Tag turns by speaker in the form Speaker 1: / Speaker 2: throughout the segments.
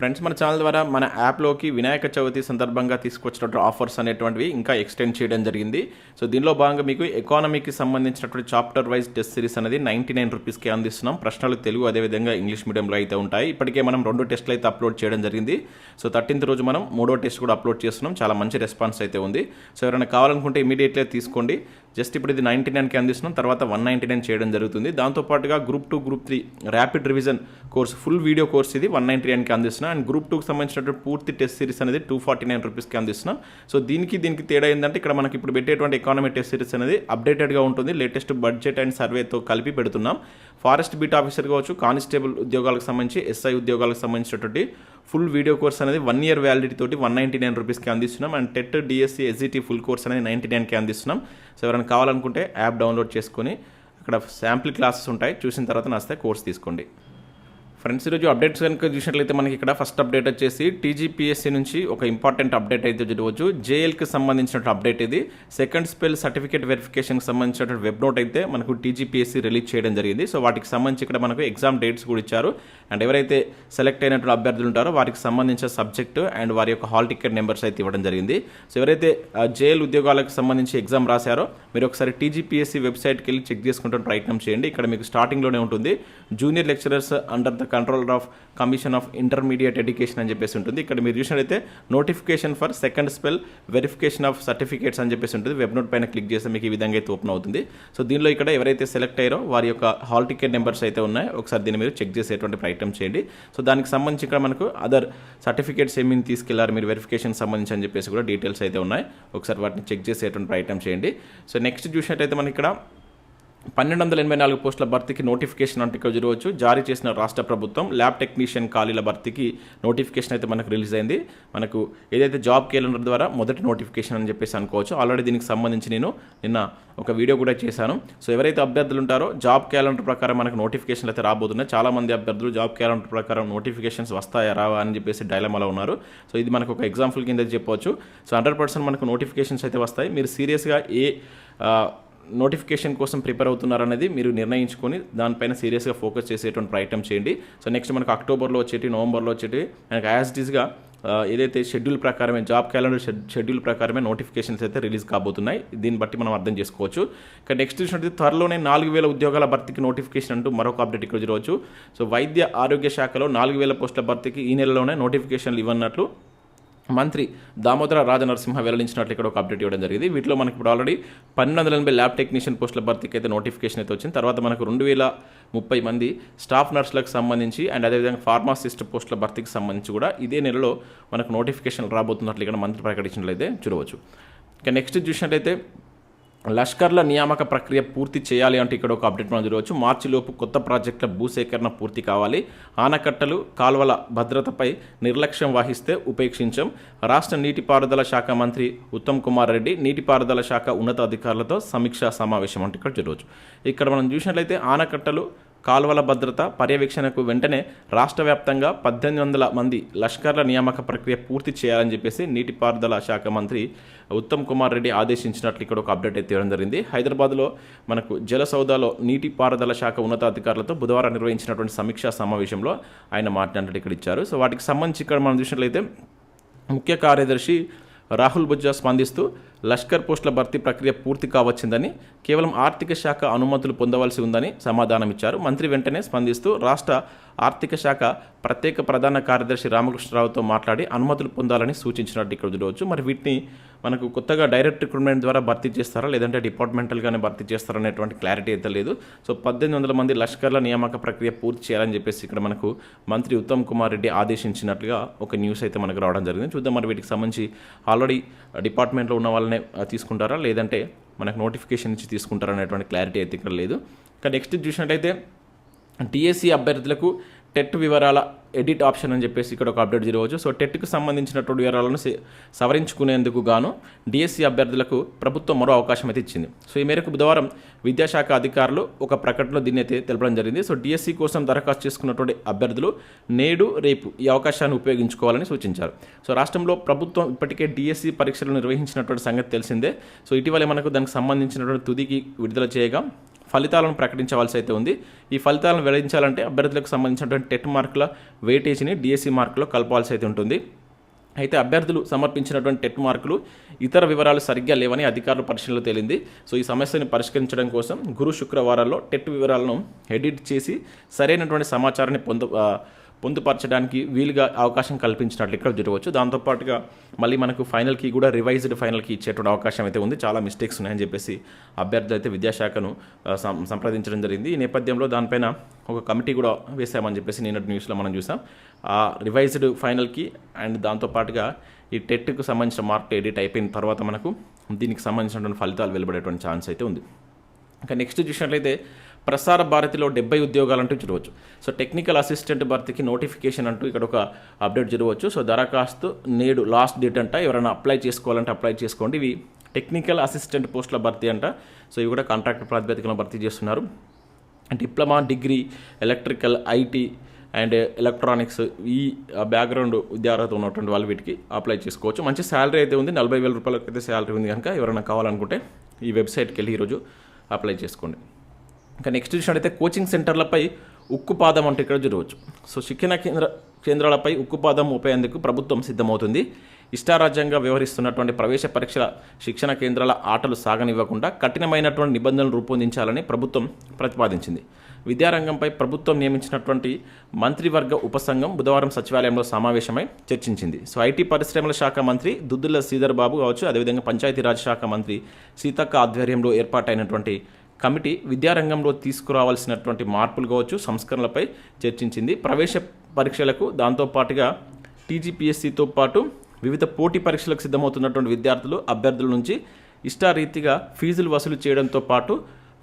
Speaker 1: Friends మన channel ద్వారా మన యాప్లోకి వినాయక చవితి సందర్భంగా తీసుకొచ్చినటువంటి ఆఫర్స్ అనేటువంటివి ఇంకా ఎక్స్టెండ్ చేయడం జరిగింది. సో దీనిలో భాగంగా మీకు ఎకానమీకి సంబంధించినటువంటి చాప్టర్ వైజ్ టెస్ట్ సిరీస్ అనేది నైంటీ నైన్ రూపీస్కి అందిస్తున్నాం. ప్రశ్నలు తెలుగు అదేవిధంగా ఇంగ్లీష్ మీడియంలో అయితే ఉంటాయి. ఇప్పటికే మనం రెండు టెస్ట్లు అయితే అప్లోడ్ చేయడం జరిగింది. సో థర్టీన్త్ రోజు మనం మూడో టెస్ట్ కూడా అప్లోడ్ చేస్తున్నాం. చాలా మంచి రెస్పాన్స్ అయితే ఉంది. సో ఎవరైనా కావాలనుకుంటే ఇమీడియట్లీ తీసుకోండి. జస్ట్ ఇప్పుడు ఇది నైంటీ నైన్కి అందిస్తున్నాం తర్వాత వన్ నైంటీ నైన్ చేయడం జరుగుతుంది. దాంతోపాటుగా group two group three rapid revision course full video course ఇది వన్ నైంటీ నైన్కి అందిస్తున్నాం. అండ్ గ్రూప్ టూకి సంబంధించినటువంటి పూర్తి టెస్ట్ సిరీస్ అనేది టూ ఫార్టీ నైన్ రూపీస్కి అందిస్తున్నాం. సో దీనికి దీనికి తేడా ఏంటంటే ఇక్కడ మనకి ఇప్పుడు పెట్టేటువంటి ఎకానమీ టెస్ట్ సిరీస్ అనేది అప్డేటెడ్గా ఉంటుంది. లేటెస్ట్ బడ్జెట్ అండ్ సర్వేతో కలిపి పెడుతున్నాం. ఫారెస్ట్ బీట్ ఆఫీసర్ కావచ్చు కానిస్టేబుల్ ఉద్యోగాలకు సంబంధించి ఎస్ఐ ఉద్యోగాలకు సంబంధించినటువంటి ఫుల్ వీడియో కోర్స్ అనేది వన్ ఇయర్ వ్యాలిడిటీ తోటి వన్ నైంటీ నైన్ రూపీస్కి అందిస్తున్నాం. And TET DSC SGT full course అనేది నైంటీ నైన్కి అందిస్తున్నాం. సో ఎవరైనా కావాలనుకుంటే యాప్ డౌన్లోడ్ చేసుకొని అక్కడ శాంపిల్ క్లాసెస్ ఉంటాయి. చూసిన తర్వాత నస్తే కోర్స్ తీసుకోండి. ఫ్రెండ్స్ ఈరోజు అప్డేట్స్ కనుక చూసినట్లయితే మనకి ఇక్కడ ఫస్ట్ అప్డేట్ వచ్చేసి టీజీపీఎస్సీ నుంచి ఒక ఇంపార్టెంట్ అప్డేట్ అయితే చూడవచ్చు జేఎల్కి సంబంధించిన అప్డేట్ ఇది. సెకండ్ స్పెల్ సర్టిఫికేట్ వెరిఫికేషన్కి సంబంధించిన వెబ్ నోట్ అయితే మనకు టీజీపీఎస్సీ రిలీజ్ చేయడం జరిగింది. సో వాటికి సంబంధించి ఇక్కడ మనకు ఎగ్జామ్ డేట్స్ కూడా ఇచ్చారు. అండ్ ఎవరైతే సెలెక్ట్ అయినటువంటి అభ్యర్థులు ఉంటారో వారికి సంబంధించిన సబ్జెక్టు అండ్ వారి యొక్క హాల్ టికెట్ నెంబర్స్ అయితే ఇవ్వడం జరిగింది. సో ఎవరైతే జేఎల్ ఉద్యోగాలకు సంబంధించి ఎగ్జామ్ రాశారో మీరు ఒకసారి టీజీపీఎస్సీ వెబ్సైట్కి వెళ్ళి చెక్ చేసుకుంటే ప్రయత్నం చేయండి. ఇక్కడ మీకు స్టార్టింగ్లోనే ఉంటుంది. Junior lecturers under the controller of commission of intermediate education అని చెప్పేసి ఉంటుంది. ఇక్కడ మీరు చూసినట్లయితే notification for second spell verification of certificates అని చెప్పేసి ఉంటుంది. వెబ్ నోట్ పైన క్లిక్ చేస్తే మీకు ఈ విధంగా అయితే ఓపెన్ అవుతుంది. సో దీనిలో ఇక్కడ ఎవరైతే సెలెక్ట్ అయ్యారో వారి యొక్క హాల్ టికెట్ నెంబర్స్ అయితే ఉన్నాయో. ఒకసారి దీన్ని మీరు చెక్ చేసేటువంటి ప్రయత్నం చేయండి. సో దానికి సంబంధించి ఇక్కడ మనకు అదర్ సర్టిఫికేట్స్ ఏమేమి తీసుకెళ్ళారు మీరు వెరిఫికేషన్ సంబంధించి అని చెప్పేసి కూడా డీటెయిల్స్ అయితే ఉన్నాయి. ఒకసారి వాటిని చెక్ చేసేటువంటి ప్రయత్నం చేయండి. సో నెక్స్ట్ చూసినట్టయితే మనకి ఇక్కడ పన్నెండు వందల ఎనభై నాలుగు పోస్టుల భర్తీకి నోటిఫికేషన్ అంటే ఇక్కడ చూడవచ్చు. జారీ చేసిన రాష్ట్ర ప్రభుత్వం ల్యాబ్ టెక్నీషియన్ ఖాళీల భర్తీకి నోటిఫికేషన్ అయితే మనకు రిలీజ్ అయింది. మనకు ఏదైతే జాబ్ క్యాలెండర్ ద్వారా మొదటి నోటిఫికేషన్ అని చెప్పేసి అనుకోవచ్చు. ఆల్రెడీ దీనికి సంబంధించి నేను నిన్న ఒక వీడియో కూడా చేశాను. సో ఎవరైతే అభ్యర్థులు ఉంటారో జాబ్ క్యాలెండర్ ప్రకారం మనకు నోటిఫికేషన్లు అయితే రాబోతున్నాయి. చాలామంది అభ్యర్థులు జాబ్ క్యాలెండర్ ప్రకారం నోటిఫికేషన్స్ వస్తాయా రావా అని చెప్పేసి డైలమాలో ఉన్నారు. సో ఇది మనకు ఒక ఎగ్జాంపుల్ కింద చెప్పవచ్చు. సో హండ్రెడ్ పర్సెంట్ మనకు నోటిఫికేషన్స్ అయితే వస్తాయి. మీరు సీరియస్గా ఏ నోటిఫికేషన్ కోసం ప్రిపేర్ అవుతున్నారనేది మీరు నిర్ణయించుకొని దానిపైన సీరియస్గా ఫోకస్ చేసేటువంటి ప్రయత్నం చేయండి. సో నెక్స్ట్ మనకు అక్టోబర్లో వచ్చేటి నవంబర్లో వచ్చేటి మనకు యాజ్ డిస్గా ఏదైతే షెడ్యూల్ ప్రకారమే జాబ్ క్యాలెండర్ షెడ్యూల్ ప్రకారమే నోటిఫికేషన్స్ అయితే రిలీజ్ కాబోతున్నాయి. దీన్ని బట్టి మనం అర్థం చేసుకోవచ్చు. ఇక నెక్స్ట్ చూసినట్టు త్వరలోనే నాలుగు వేల ఉద్యోగాల భర్తీకి నోటిఫికేషన్ అంటూ మరొక అప్డేట్ ఇక్కడ చూడవచ్చు. సో వైద్య ఆరోగ్య శాఖలో నాలుగు వేల పోస్టుల భర్తీకి ఈ నెలలోనే నోటిఫికేషన్లు ఇవ్వన్నట్లు మంత్రి దామోదర రాజనరసింహ వెల్లడించినట్లు ఇక్కడ ఒక అప్డేట్ ఇవ్వడం జరిగింది. వీటిలో మనకి ఇప్పుడు ఆల్రెడీ పన్నెండు వందల ఎనభై ల్యాబ్ టెక్నీషియన్ పోస్టుల భర్తీకి అయితే నోటిఫికేషన్ అయితే వచ్చింది. తర్వాత మనకు రెండు వేల ముప్పై మంది స్టాఫ్ నర్సులకు సంబంధించి అండ్ అదేవిధంగా ఫార్మాసిస్ట్ పోస్టుల భర్తీకి సంబంధించి కూడా ఇదే నెలలో మనకు నోటిఫికేషన్ రాబోతున్నట్లు ఇక్కడ మంత్రి ప్రకటించినట్లయితే చూడవచ్చు. ఇక నెక్స్ట్ చూసినట్లయితే లష్కర్ల నియామక ప్రక్రియ పూర్తి చేయాలి అంటే ఇక్కడ ఒక అప్డేట్ మనం చూడవచ్చు. మార్చిలోపు కొత్త ప్రాజెక్టుల భూసేకరణ పూర్తి కావాలి. ఆనకట్టలు కాల్వల భద్రతపై నిర్లక్ష్యం వహిస్తే ఉపేక్షించం. రాష్ట్ర నీటిపారుదల శాఖ మంత్రి ఉత్తమ్ కుమార్ రెడ్డి నీటిపారుదల శాఖ ఉన్నతాధికారులతో సమీక్షా సమావేశం అంటే ఇక్కడ చూడవచ్చు. ఇక్కడ మనం చూసినట్లయితే ఆనకట్టలు కాలువల భద్రత పర్యవేక్షణకు వెంటనే రాష్ట్ర వ్యాప్తంగా పద్దెనిమిది వందల మంది లష్కర్ల నియామక ప్రక్రియ పూర్తి చేయాలని చెప్పేసి నీటిపారుదల శాఖ మంత్రి ఉత్తమ్ కుమార్ రెడ్డి ఆదేశించినట్లు ఇక్కడ ఒక అప్డేట్ అయితే ఇవ్వడం జరిగింది. హైదరాబాద్లో మనకు జలసౌదాలో నీటిపారుదల శాఖ ఉన్నతాధికారులతో బుధవారం నిర్వహించినటువంటి సమీక్షా సమావేశంలో ఆయన మాట్లాడినట్టు ఇక్కడ ఇచ్చారు. సో వాటికి సంబంధించి ఇక్కడ మనం చూసినట్లయితే ముఖ్య కార్యదర్శి రాహుల్ బుజ్జా స్పందిస్తూ లష్కర్ పోస్టుల భర్తీ ప్రక్రియ పూర్తి కావచ్చిందని కేవలం ఆర్థిక శాఖ అనుమతులు పొందవలసి ఉందని సమాధానం ఇచ్చారు మంత్రి వెంటనే స్పందిస్తూ రాష్ట్ర ఆర్థిక శాఖ ప్రత్యేక ప్రధాన కార్యదర్శి రామకృష్ణరావుతో మాట్లాడి అనుమతులు పొందాలని సూచించినట్టు ఇక్కడ చూడవచ్చు మరి వీటిని మనకు కొత్తగా డైరెక్ట్ రిక్రూట్మెంట్ ద్వారా భర్తీ చేస్తారా? లేదంటే డిపార్ట్మెంటల్గానే భర్తీ చేస్తారా అనేటువంటి క్లారిటీ అయితే లేదు. సో పద్దెనిమిది వందల మంది లష్కర్ల నియామక ప్రక్రియ పూర్తి చేయాలని చెప్పేసి ఇక్కడ మనకు మంత్రి ఉత్తమ్ కుమార్ రెడ్డి ఆదేశించినట్లుగా ఒక న్యూస్ అయితే మనకు రావడం జరిగింది. చూద్దాం మరి వీటికి సంబంధించి ఆల్రెడీ డిపార్ట్మెంట్లో ఉన్న వాళ్ళనే తీసుకుంటారా? లేదంటే మనకు నోటిఫికేషన్ ఇచ్చి తీసుకుంటారా అనేటువంటి క్లారిటీ అయితే ఇక్కడ లేదు. కానీ నెక్స్ట్ చూసినట్టయితే టీఎస్సీ అభ్యర్థులకు టెట్ వివరాల ఎడిట్ ఆప్షన్ అని చెప్పేసి ఇక్కడ ఒక అప్డేట్ జరగవచ్చు. సో టెట్కు సంబంధించినటువంటి వివరాలను సవరించుకునేందుకు గాను డిఎస్సి అభ్యర్థులకు ప్రభుత్వం మరో అవకాశం అయితే ఇచ్చింది. సో ఈ మేరకు బుధవారం విద్యాశాఖ అధికారులు ఒక ప్రకటనలో దీన్ని అయితే తెలపడం జరిగింది. సో డిఎస్సి కోసం దరఖాస్తు చేసుకున్నటువంటి అభ్యర్థులు నేడు రేపు ఈ అవకాశాన్ని ఉపయోగించుకోవాలని సూచించారు. సో రాష్ట్రంలో ప్రభుత్వం ఇప్పటికే డిఎస్సి పరీక్షలు నిర్వహించినటువంటి సంగతి తెలిసిందే. సో ఇటీవలే మనకు దానికి సంబంధించినటువంటి తుదికి విడుదల చేయగా ఫలితాలను ప్రకటించవలసి అయితే ఉంది. ఈ ఫలితాలను వెల్లడించాలంటే అభ్యర్థులకు సంబంధించినటువంటి టెట్ మార్కుల వెయిటేజీని డిఎస్సి మార్కులో కలపాల్సి అయితే ఉంటుంది. అయితే అభ్యర్థులు సమర్పించినటువంటి టెట్ మార్కులు ఇతర వివరాలు సరిగ్గా లేవని అధికారుల పరిశీలనలో తేలింది. సో ఈ సమస్యను పరిష్కరించడం కోసం గురు శుక్రవారాల్లో టెట్ వివరాలను ఎడిట్ చేసి సరైనటువంటి సమాచారాన్ని పొందు పొందుపరచడానికి వీలుగా అవకాశం కల్పించినట్లు ఇక్కడ జరగవచ్చు దాంతోపాటుగా మళ్ళీ మనకు ఫైనల్కి కూడా రివైజ్డ్ ఫైనల్కి ఇచ్చేటువంటి అవకాశం అయితే ఉంది. చాలా మిస్టేక్స్ ఉన్నాయని చెప్పేసి అభ్యర్థులు అయితే విద్యాశాఖను సంప్రదించడం జరిగింది. ఈ నేపథ్యంలో దానిపైన ఒక కమిటీ కూడా వేసామని చెప్పేసి నిన్నటి న్యూస్లో మనం చూసాం. ఆ రివైజ్డ్ ఫైనల్కి అండ్ దాంతోపాటుగా ఈ టెట్కు సంబంధించిన మార్క్ ఎడిట్ అయిపోయిన తర్వాత మనకు దీనికి సంబంధించినటువంటి ఫలితాలు వెలువడేటువంటి ఛాన్స్ అయితే ఉంది. ఇంకా నెక్స్ట్ చూసినట్లయితే ప్రసార భారతిలో డెబ్బై ఉద్యోగాలు అంటూ చూడవచ్చు సో టెక్నికల్ అసిస్టెంట్ భర్తీకి నోటిఫికేషన్ అంటూ ఇక్కడ ఒక అప్డేట్ జరగవచ్చు. సో దరఖాస్తు నేడు లాస్ట్ డేట్ అంట. ఎవరైనా అప్లై చేసుకోవాలంటే అప్లై చేసుకోండి. ఇవి టెక్నికల్ అసిస్టెంట్ పోస్టుల భర్తీ అంట. సో ఇవి కూడా కాంట్రాక్ట్ ప్రాతిపదికన భర్తీ చేస్తున్నారు. Diploma degree electrical IT and electronics ఈ బ్యాక్గ్రౌండ్ విద్యార్హత ఉన్నటువంటి వాళ్ళు వీటికి అప్లై చేసుకోవచ్చు. మంచి శాలరీ అయితే ఉంది. నలభై వేల రూపాయలకి అయితే శాలరీ ఉంది కనుక ఎవరైనా కావాలనుకుంటే ఈ వెబ్సైట్కి వెళ్ళి ఈరోజు అప్లై చేసుకోండి. ఇంకా నెక్స్ట్ చూసినట్టయితే కోచింగ్ సెంటర్లపై ఉక్కుపాదం అంటే ఇక్కడ జరగవచ్చు. సో శిక్షణ కేంద్ర కేంద్రాలపై ఉక్కుపాదం మోపేందుకు ప్రభుత్వం సిద్ధమవుతుంది. ఇష్టారాజ్యంగా వ్యవహరిస్తున్నటువంటి ప్రవేశ పరీక్షల శిక్షణ కేంద్రాల ఆటలు సాగనివ్వకుండా కఠినమైనటువంటి నిబంధనలు రూపొందించాలని ప్రభుత్వం ప్రతిపాదించింది. విద్యారంగంపై ప్రభుత్వం నియమించినటువంటి మంత్రివర్గ ఉపసంఘం బుధవారం సచివాలయంలో సమావేశమై చర్చించింది. సో ఐటీ పరిశ్రమల శాఖ మంత్రి దుద్దుల శ్రీధర్ బాబు కావచ్చు అదేవిధంగా పంచాయతీరాజ్ శాఖ మంత్రి సీతక్క ఆధ్వర్యంలో ఏర్పాటైనటువంటి కమిటీ విద్యారంగంలో తీసుకురావాల్సినటువంటి మార్పులు కావచ్చు సంస్కరణలపై చర్చించింది. ప్రవేశ పరీక్షలకు దాంతోపాటుగా టీజీపీఎస్సీతో పాటు వివిధ పోటీ పరీక్షలకు సిద్ధమవుతున్నటువంటి విద్యార్థులు అభ్యర్థుల నుంచి ఇష్టారీతిగా ఫీజులు వసూలు చేయడంతో పాటు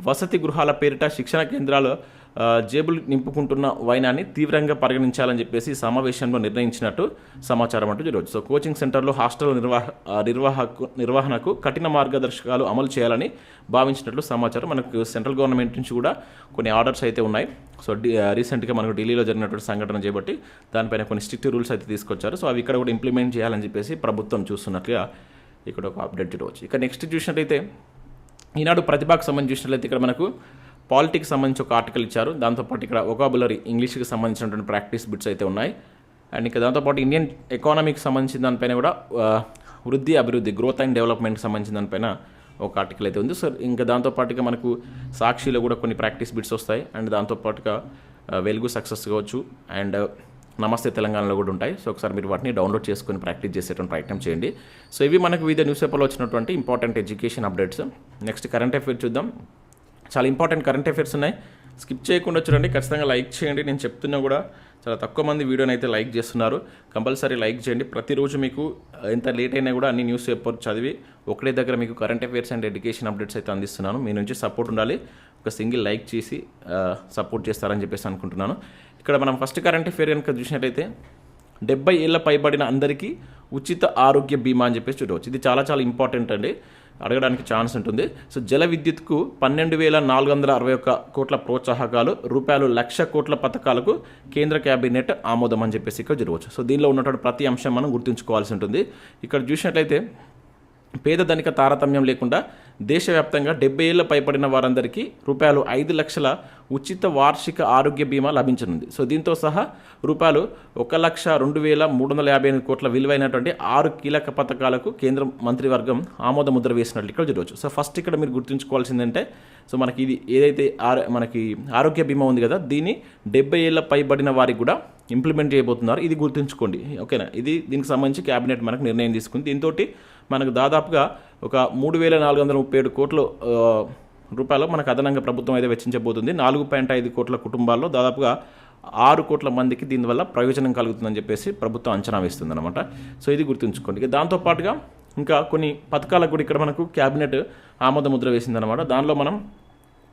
Speaker 1: వసతి గృహాల పేరిట శిక్షణ కేంద్రాలు జేబులు నింపుకుంటున్న వైనాన్ని తీవ్రంగా పరిగణించాలని చెప్పేసి సమావేశంలో నిర్ణయించినట్టు సమాచారం అంటూ జరగవచ్చు సో కోచింగ్ సెంటర్లో హాస్టల్ నిర్వాహ నిర్వాహకు నిర్వహణకు కఠిన మార్గదర్శకాలు అమలు చేయాలని భావించినట్లు సమాచారం. మనకు సెంట్రల్ గవర్నమెంట్ నుంచి కూడా కొన్ని ఆర్డర్స్ అయితే ఉన్నాయి. సో రీసెంట్గా మనకు ఢిల్లీలో జరిగినటువంటి సంఘటన చేపట్టి దానిపైన కొన్ని స్ట్రిక్ట్ రూల్స్ అయితే తీసుకొచ్చారు. సో అవి ఇక్కడ కూడా ఇంప్లిమెంట్ చేయాలని చెప్పేసి ప్రభుత్వం చూస్తున్నట్లుగా ఇక్కడ ఒక అప్డేట్ చూడవచ్చు ఇక నెక్స్ట్ చూసినట్టయితే ఈనాడు ప్రతిభకు సంబంధించి చూసినట్లయితే ఇక్కడ మనకు పాలిటిక్స్ సంబంధించి ఒక ఆర్టికల్ ఇచ్చారు. దాంతోపాటు ఇక్కడ ఒకాబులరీ ఇంగ్లీష్కి సంబంధించినటువంటి ప్రాక్టీస్ బిట్స్ అయితే ఉన్నాయి. అండ్ ఇంకా దాంతోపాటు ఇండియన్ ఎకానమీకి సంబంధించిన దానిపైన కూడా వృద్ధి అభివృద్ధి గ్రోత్ అండ్ డెవలప్మెంట్కి సంబంధించిన దానిపైన ఒక ఆర్టికల్ అయితే ఉంది. సో ఇంకా దాంతోపాటుగా మనకు సాక్షిలో కూడా కొన్ని ప్రాక్టీస్ బిట్స్ వస్తాయి. అండ్ దాంతోపాటుగా వెలుగు సక్సెస్ కావచ్చు. అండ్ నమస్తే తెలంగాణలో కూడా ఉంటాయి. సో ఒకసారి మీరు వాటిని డౌన్లోడ్ చేసుకొని ప్రాక్టీస్ చేసేటువంటి ప్రయత్నం చేయండి. సో ఇవి మనకు వివిధ న్యూస్ పేపర్లో వచ్చినటువంటి important education updates next current affair చూద్దాం. చాలా ఇంపార్టెంట్ కరెంట్ అఫైర్స్ ఉన్నాయి. స్కిప్ చేయకుండా చూడండి ఖచ్చితంగా లైక్ చేయండి. నేను చెప్తున్నా కూడా చాలా తక్కువ మంది వీడియోని అయితే లైక్ చేస్తున్నారు. కంపల్సరీ లైక్ చేయండి. ప్రతిరోజు మీకు ఎంత లేట్ అయినా కూడా అన్ని న్యూస్ పేపర్ చదివి ఒకటే దగ్గర మీకు current affairs and education updates అయితే అందిస్తున్నాను. మీ నుంచి సపోర్ట్ ఉండాలి. ఒక సింగిల్ లైక్ చేసి సపోర్ట్ చేస్తారని చెప్పేసి అనుకుంటున్నాను. ఇక్కడ మనం ఫస్ట్ కరెంట్ అఫైర్ కనుక చూసినట్లయితే డెబ్బై ఏళ్ళ పైబడిన అందరికీ ఉచిత ఆరోగ్య బీమా అని చెప్పేసి చూడవచ్చు. ఇది చాలా చాలా ఇంపార్టెంట్ అండి. అడగడానికి ఛాన్స్ ఉంటుంది. సో జల విద్యుత్కు పన్నెండు వేల నాలుగు వందల అరవై ఒక్క కోట్ల ప్రోత్సాహకాలు రూపాయలు లక్ష కోట్ల పథకాలకు కేంద్ర క్యాబినెట్ ఆమోదం అని చెప్పేసి ఇక్కడ జరగవచ్చు. సో దీనిలో ఉన్నటువంటి ప్రతి అంశం మనం గుర్తుంచుకోవాల్సి ఉంటుంది. ఇక్కడ చూసినట్లయితే పేద ధనిక తారతమ్యం లేకుండా దేశవ్యాప్తంగా డెబ్బై ఏళ్ళ పైబడిన వారందరికీ రూపాయలు ఐదు లక్షల ఉచిత వార్షిక ఆరోగ్య బీమా లభించనుంది. సో దీంతో సహా రూపాయలు ఒక లక్ష రెండు వేల మూడు వందల యాభై ఎనిమిది కోట్ల విలువైనటువంటి ఆరు కీలక పథకాలకు కేంద్ర మంత్రివర్గం ఆమోద ముద్ర వేసినట్లు ఇక్కడ చూడవచ్చు. సో ఫస్ట్ ఇక్కడ మీరు గుర్తుంచుకోవాల్సిందంటే సో మనకి ఇది ఏదైతే ఆరో మనకి ఆరోగ్య బీమా ఉంది కదా దీన్ని డెబ్బై ఏళ్ళ పైబడిన వారికి కూడా ఇంప్లిమెంట్ చేయబోతున్నారు. ఇది గుర్తుంచుకోండి. ఓకేనా? ఇది దీనికి సంబంధించి క్యాబినెట్ మనకు నిర్ణయం తీసుకుంది. దీంతో మనకు దాదాపుగా ఒక మూడు వేల నాలుగు వందల ముప్పై ఏడు కోట్లు రూపాయలు మనకు అదనంగా ప్రభుత్వం అయితే వెచ్చించబోతుంది. నాలుగు పాయింట్ ఐదు కోట్ల కుటుంబాల్లో దాదాపుగా ఆరు కోట్ల మందికి దీనివల్ల ప్రయోజనం కలుగుతుందని చెప్పేసి ప్రభుత్వం అంచనా వేస్తుంది అనమాట సో ఇది గుర్తుంచుకోండి. దాంతోపాటుగా ఇంకా కొన్ని పథకాలకు కూడా ఇక్కడ మనకు క్యాబినెట్ ఆమోద ముద్ర వేసిందనమాట దానిలో మనం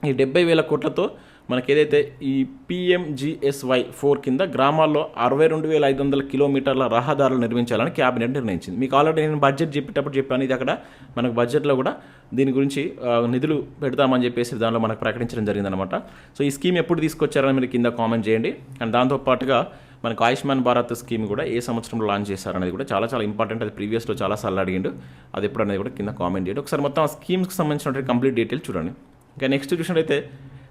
Speaker 1: ఈ డెబ్బై వేల కోట్లతో మనకి ఏదైతే ఈ పిఎంజిఎస్వై ఫోర్ కింద గ్రామాల్లో అరవై రెండు వేల ఐదు వందల కిలోమీటర్ల రహదారులు నిర్మించాలని క్యాబినెట్ నిర్ణయించింది. మీకు ఆల్రెడీ నేను బడ్జెట్ చెప్పేటప్పుడు చెప్పాను. ఇది అక్కడ మనకు బడ్జెట్లో కూడా దీని గురించి నిధులు పెడతామని చెప్పేసి దానిలో మనకు ప్రకటించడం జరిగిందనమాట సో ఈ స్కీమ్ ఎప్పుడు తీసుకొచ్చారని మీరు కింద కామెంట్ చేయండి. అండ్ దాంతోపాటుగా మనకు ఆయుష్మాన్ భారత్ స్కీమ్ కూడా ఏ సంవత్సరంలో లాంచ్ చేశారనేది కూడా చాలా చాలా ఇంపార్టెంట్. అది ప్రీవియస్లో చాలాసార్లు అడిగిండు. అది ఎప్పుడు అనేది కూడా కింద కామెంట్ చేయండి. ఒకసారి మొత్తం ఆ స్కీమ్స్కి సంబంధించినటువంటి కంప్లీట్ డీటెయిల్ చూడండి. ఇంకా నెక్స్ట్ చూసినట్టయితే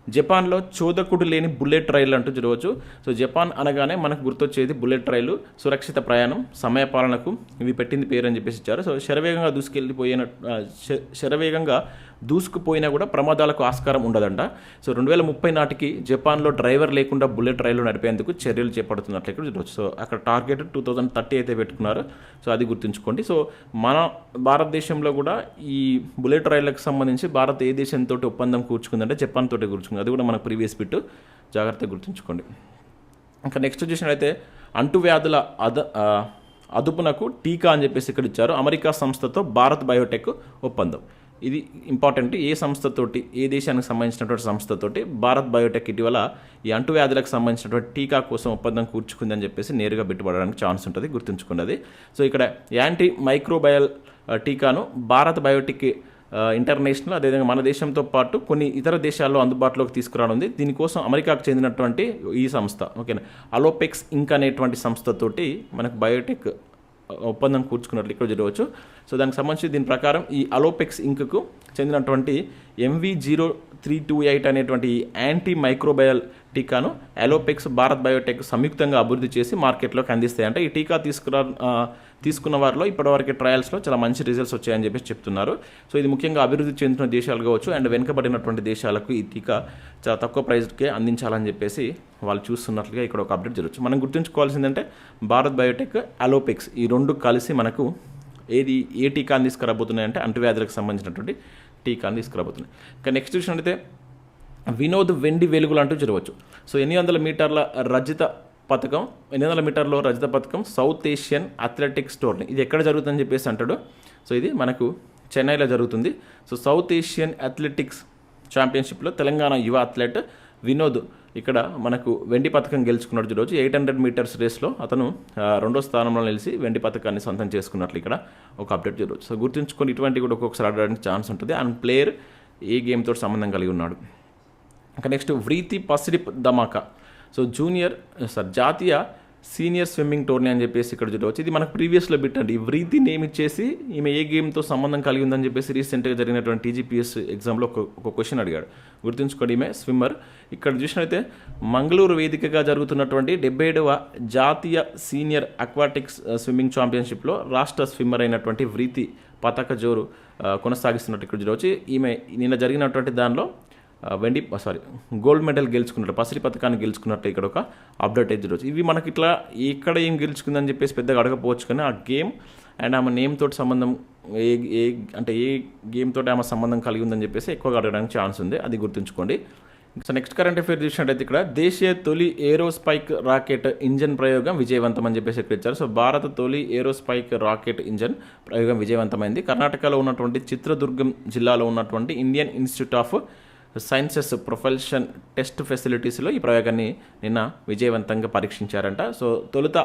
Speaker 1: జపాన్లో చోదకుడు లేని బుల్లెట్ రైలు అంటూ చూడవచ్చు సో జపాన్ అనగానే మనకు గుర్తొచ్చేది బుల్లెట్ రైలు. సురక్షిత ప్రయాణం సమయపాలనకు ఇవి పెట్టింది పేరు అని చెప్పేసి ఇచ్చారు. సో శరవేగంగా దూసుకెళ్ళిపోయిన శ- శరవేగంగా దూసుకుపోయినా కూడా ప్రమాదాలకు ఆస్కారం ఉండదంట. సో రెండు వేల ముప్పై నాటికి జపాన్లో డ్రైవర్ లేకుండా బుల్లెట్ రైలు నడిపేందుకు చర్యలు చేపడుతున్నట్లు ఇక్కడ చూడవచ్చు సో అక్కడ టార్గెట్ టూ థౌజండ్ థర్టీ అయితే పెట్టుకున్నారు. సో అది గుర్తుంచుకోండి. సో మన భారతదేశంలో కూడా ఈ బుల్లెట్ రైళ్ళకు సంబంధించి భారత్ ఏ దేశంతో ఒప్పందం కూర్చుకుందంటే జపాన్ తోటి కూర్చుకుంది. అది కూడా మనకు ప్రీవియస్ బిట్. జాగ్రత్తగా గుర్తుంచుకోండి. ఇంకా నెక్స్ట్ చూసినట్లయితే అంటువ్యాధుల అద అదుపునకు టీకా అని చెప్పేసి ఇక్కడ ఇచ్చారు. అమెరికా సంస్థతో భారత్ బయోటెక్ ఒప్పందం. ఇది ఇంపార్టెంట్ ఏ సంస్థతోటి ఏ దేశానికి సంబంధించినటువంటి సంస్థతోటి భారత్ బయోటెక్ ఇటీవల ఈ అంటువ్యాధులకు సంబంధించినటువంటి టీకా కోసం ఒప్పందం కూర్చుకుందని చెప్పేసి నేరుగా పెట్టుబడడానికి ఛాన్స్ ఉంటుంది గుర్తుంచుకున్నది. సో ఇక్కడ యాంటీ మైక్రోబయల్ టీకాను భారత్ బయోటెక్ ఇంటర్నేషనల్ అదేవిధంగా మన దేశంతో పాటు కొన్ని ఇతర దేశాల్లో అందుబాటులోకి తీసుకురానుంది. దీనికోసం అమెరికాకు చెందినటువంటి ఈ సంస్థ ఓకేనా? అలోపెక్స్ ఇంక్ అనేటువంటి సంస్థతోటి మనకు బయోటెక్ ఒప్పందం కూర్చుకున్నట్లు ఇక్కడ చూడవచ్చు. సో దానికి సంబంధించి దీని ప్రకారం ఈ అలోపెక్స్ ఇంక్కు చెందినటువంటి MV zero three two eight అనేటువంటి యాంటీ మైక్రోబయల్ టీకాను అలోపెక్స్ భారత్ బయోటెక్ సంయుక్తంగా అభివృద్ధి చేసి మార్కెట్లోకి అందిస్తాయి అంటే ఈ టీకా తీసుకురా తీసుకున్న వారిలో ఇప్పటివరకు ట్రయల్స్లో చాలా మంచి రిజల్ట్స్ వచ్చాయని చెప్పేసి చెప్తున్నారు. సో ఇది ముఖ్యంగా అభివృద్ధి చెందుతున్న దేశాలు కావచ్చు అండ్ వెనుకబడినటువంటి దేశాలకు ఈ టీకా చాలా తక్కువ ప్రైస్కే అందించాలని చెప్పేసి వాళ్ళు చూస్తున్నట్లుగా ఇక్కడ ఒక అప్డేట్ జరగచ్చు. మనం గుర్తుంచుకోవాల్సిందంటే భారత్ బయోటెక్ అలోపెక్స్ ఈ రెండు కలిసి మనకు ఏది ఏ టీకాని తీసుకురాబోతున్నాయంటే అంటువ్యాధులకు సంబంధించినటువంటి టీకాని తీసుకురాబోతున్నాయి. ఇంకా నెక్స్ట్ చూసినట్టయితే వినోద్ వెండి వెలుగులు అంటూ చూడవచ్చు సో ఎనిమిది వందల మీటర్ల రజిత పథకం ఎనిమిది వందల మీటర్లో రజిత పథకం సౌత్ ఏషియన్ అథ్లెటిక్స్ టోర్నీ ఇది ఎక్కడ జరుగుతుందని చెప్పేసి అంటాడు. సో ఇది మనకు చెన్నైలో జరుగుతుంది. సో సౌత్ ఏషియన్ అథ్లెటిక్స్ ఛాంపియన్షిప్లో తెలంగాణ యువ అథ్లెట్ వినోద్ ఇక్కడ మనకు వెండి పథకం గెలుచుకున్నాడు ఈరోజు ఎయిట్ హండ్రెడ్ మీటర్స్ రేస్లో అతను రెండో స్థానంలో నిలిచి వెండి పథకాన్ని సొంతం చేసుకున్నట్లు ఇక్కడ ఒక అప్డేట్ చూడవచ్చు. సో గుర్తుంచుకొని ఇటువంటి కూడా ఒక్కొక్కసారి ఆడడానికి ఛాన్స్ ఉంటుంది. అండ్ ప్లేయర్ ఏ గేమ్తో సంబంధం కలిగి ఉన్నాడు. ఇంకా నెక్స్ట్ వ్రీతి పసిడి ధమాకా సో జూనియర్ సార్ జాతీయ సీనియర్ స్విమ్మింగ్ టోర్నీ అని చెప్పేసి ఇక్కడ చూడవచ్చు ఇది మనకు ప్రీవియస్లో పెట్టండి ఈ వ్రీతి నేమ్ ఇచ్చేసి ఈమె ఏ గేమ్తో సంబంధం కలిగి ఉందని చెప్పేసి రీసెంట్గా జరిగినటువంటి టీజీపీఎస్ ఎగ్జామ్లో ఒక ఒక క్వశ్చన్ అడిగాడు. గుర్తుంచుకోండి ఈమె స్విమ్మర్ ఇక్కడ చూసినట్లయితే మంగళూరు వేదికగా జరుగుతున్నటువంటి డెబ్బై ఏడవ జాతీయ సీనియర్ అక్వాటిక్స్ స్విమ్మింగ్ ఛాంపియన్షిప్లో రాష్ట్ర స్విమ్మర్ అయినటువంటి వ్రీతి పతాక జోరు కొనసాగిస్తున్నట్టు ఇక్కడ చూడవచ్చు ఈమె నిన్న జరిగినటువంటి దానిలో వెండి సారీ గోల్డ్ మెడల్ గెలుచుకున్నట్టు పసిరి పథకాన్ని గెలుచుకున్నట్టు ఇక్కడ ఒక అప్డేట్ అయితే రోజు ఇవి మనకి ఇట్లా ఎక్కడ ఏం గెలుచుకుందని చెప్పేసి పెద్దగా అడగపోవచ్చు కానీ ఆ గేమ్ అండ్ ఆమె నేమ్ తోటి సంబంధం ఏ ఏ అంటే ఏ గేమ్ తోటి ఆమె సంబంధం కలిగి ఉందని చెప్పేసి ఎక్కువగా అడగడానికి ఛాన్స్ ఉంది. అది గుర్తుంచుకోండి. సో నెక్స్ట్ కరెంట్ అఫేర్ చూసినట్టయితే ఇక్కడ దేశీయ తొలి ఏరోస్పైక్ రాకెట్ ఇంజన్ ప్రయోగం విజయవంతం అని చెప్పేసి ఇక్కడ ఇచ్చారు. సో భారత తొలి ఏరోస్పైక్ రాకెట్ ఇంజన్ ప్రయోగం విజయవంతమైంది. కర్ణాటకలో ఉన్నటువంటి చిత్రదుర్గం జిల్లాలో ఉన్నటువంటి Indian institute of sciences profession test ఫెసిలిటీస్లో ఈ ప్రయోగాన్ని నిన్న విజయవంతంగా పరీక్షించారంట. సో తొలుత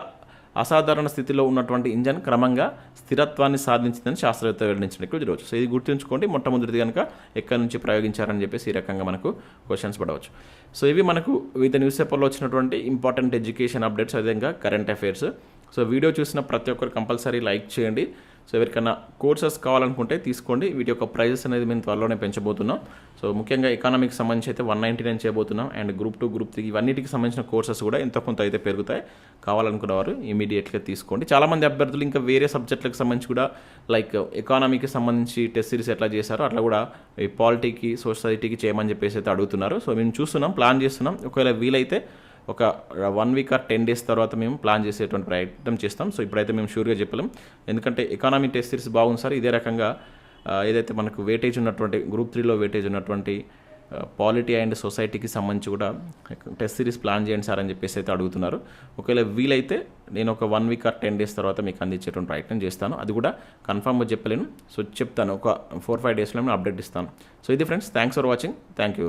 Speaker 1: అసాధారణ స్థితిలో ఉన్నటువంటి ఇంజన్ క్రమంగా స్థిరత్వాన్ని సాధించిందని శాస్త్రవేత్త వెల్లడించినట్టు చూడవచ్చు సో ఇది గుర్తుంచుకోండి మొట్టమొదటిది కనుక ఎక్కడి నుంచి ప్రయోగించారని చెప్పేసి ఈ రకంగా మనకు క్వశ్చన్స్ పడవచ్చు. సో ఇవి మనకు వివిధ న్యూస్ పేపర్లో వచ్చినటువంటి ఇంపార్టెంట్ ఎడ్యుకేషన్ అప్డేట్స్ అదేవిధంగా కరెంట్ అఫైర్స్. సో వీడియో చూసిన ప్రతి ఒక్కరు కంపల్సరీ లైక్ చేయండి. సో ఎవరికైనా కోర్సెస్ కావాలనుకుంటే తీసుకోండి. వీటి యొక్క ప్రైజెస్ అనేది మేము త్వరలోనే పెంచబోతున్నాం. సో ముఖ్యంగా ఎకానమీకి సంబంధించి అయితే వన్ నైంటీ నైన్ చేయబోతున్నాం. And group two group three ఇవన్నిటికి సంబంధించిన కోర్సెస్ కూడా ఎంతో కొంత అయితే పెరుగుతాయి. కావాలనుకున్నవారు ఇమీడియట్గా తీసుకోండి. చాలామంది అభ్యర్థులు ఇంకా వేరే సబ్జెక్టులకు సంబంధించి కూడా లైక్ ఎకానమీకి సంబంధించి టెస్ట్ సిరీస్ ఎట్లా చేశారో అట్లా కూడా ఈ పాలిటీకి సొసైటీకి చేయమని చెప్పేసి అయితే అడుగుతున్నారు. సో మేము చూస్తున్నాం ప్లాన్ చేస్తున్నాం. ఒకవేళ వీలైతే ఒక one week or ten days తర్వాత మేము ప్లాన్ చేసేటువంటి ప్రయత్నం చేస్తాం. సో ఇప్పుడైతే మేము షూర్గా చెప్పలేం. ఎందుకంటే ఎకానమీ టెస్ట్ సిరీస్ బాగుంది సార్. ఇదే రకంగా ఏదైతే మనకు వేటేజ్ ఉన్నటువంటి గ్రూప్ త్రీలో వేటేజ్ ఉన్నటువంటి పాలిటీ అండ్ సొసైటీకి సంబంధించి కూడా టెస్ట్ సిరీస్ ప్లాన్ చేయండి సార్ అని చెప్పేసి అయితే అడుగుతున్నారు. ఒకవేళ వీలైతే నేను ఒక one week or ten days తర్వాత మీకు అందించేటువంటి ప్రయత్నం చేస్తాను. అది కూడా కన్ఫర్మ్గా చెప్పలేను. సో చెప్తాను. ఒక ఫోర్ ఫైవ్ డేస్లో నేను అప్డేట్ ఇస్తాను. సో ఇది friends thanks for watching thank you